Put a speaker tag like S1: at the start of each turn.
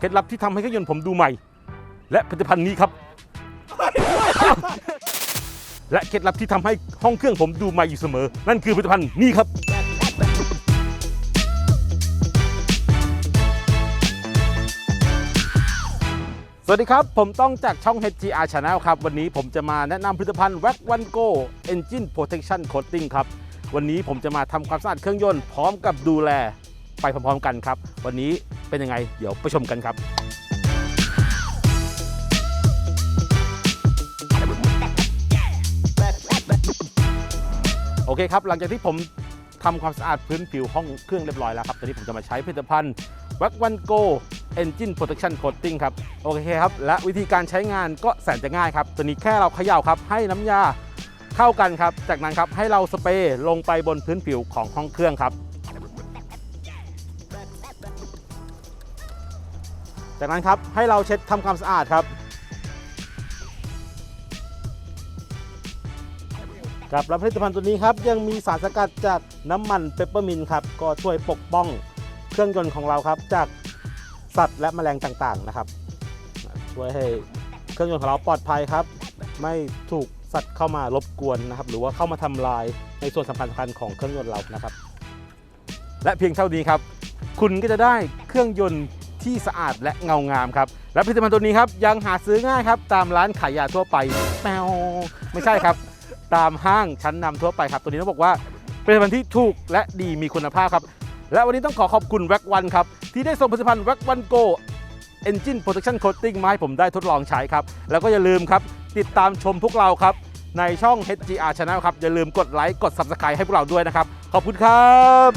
S1: เคล็ดลับที่ทำให้เครื่องยนต์ผมดูใหม่ และผลิตภัณฑ์นี้ครับ และเคล็ดลับที่ทำให้ห้องเครื่องผมดูใหม่อยู่เสมอ นั่นคือผลิตภัณฑ์นี้ครับ สวัสดีครับ ผมต้องจากช่อง HGR Channel ครับ วันนี้ผมจะมาแนะนำผลิตภัณฑ์ w a c One Go Engine Protection Coating ครับ วันนี้ผมจะมาทำความสะอาดเครื่องยนต์พร้อมกับดูแลไปพร้อมๆกันครับ วันนี้ เป็นยังไง เดี๋ยวไปชมกันครับโอเคครับ หลังจากที่ผมทำความสะอาดพื้นผิวห้องเครื่องเรียบร้อยแล้วครับ ตอนนี้ผมจะมาใช้ผลิตภัณฑ์ w a c One Go Engine Protection Coating ครับ โอเคครับ และวิธีการใช้งานก็แสนจะง่ายครับ ตัวนี้แค่เราเขย่าครับ ให้น้ำยาเข้ากันครับ จากนั้นครับให้เราสเปรย์ลงไปบนพื้นผิวของห้องเครื่องครับ จากนั้นครับให้เราเช็ดทำความสะอาดครับครับและผลิตภัณฑ์ตัวนี้ครับยังมีสารสกัดจากน้ำมันเปปเปอร์มินครับก็ช่วยปกป้องเครื่องยนต์ของเราครับ จากสัตว์และแมลงต่างๆนะครับ ช่วยให้เครื่องยนต์ของเราปลอดภัยครับ ไม่ถูกสัตว์เข้ามารบกวนนะครับ หรือว่าเข้ามาทำลายในส่วนสำคัญสำคัญของเครื่องยนต์เรานะครับ และเพียงเท่านี้ครับ คุณก็จะได้เครื่องยนต์ ที่สะอาดและเงางามครับ และผลิตภัณฑ์ตัวนี้ครับยังหาซื้อง่ายครับตามร้านขายยาทั่วไปแมวไม่ใช่ครับ ตามห้างชั้นนำทั่วไปครับตัวนี้ต้องบอกว่าเป็นผลิตภัณฑ์ที่ถูกและดีมีคุณภาพครับ และวันนี้ต้องขอขอบคุณแว็กวันครับที่ได้ส่งผลิตภัณฑ์แว็กวันโก Engine Protection Coating มาให้ผมได้ทดลองใช้ครับ แล้วก็อย่าลืมครับ ติดตามชมพวกเราครับ ในช่อง HGR Channel ครับ อย่าลืมกดไลค์ กด Subscribe ให้พวกเราด้วยนะครับ ขอบคุณครับ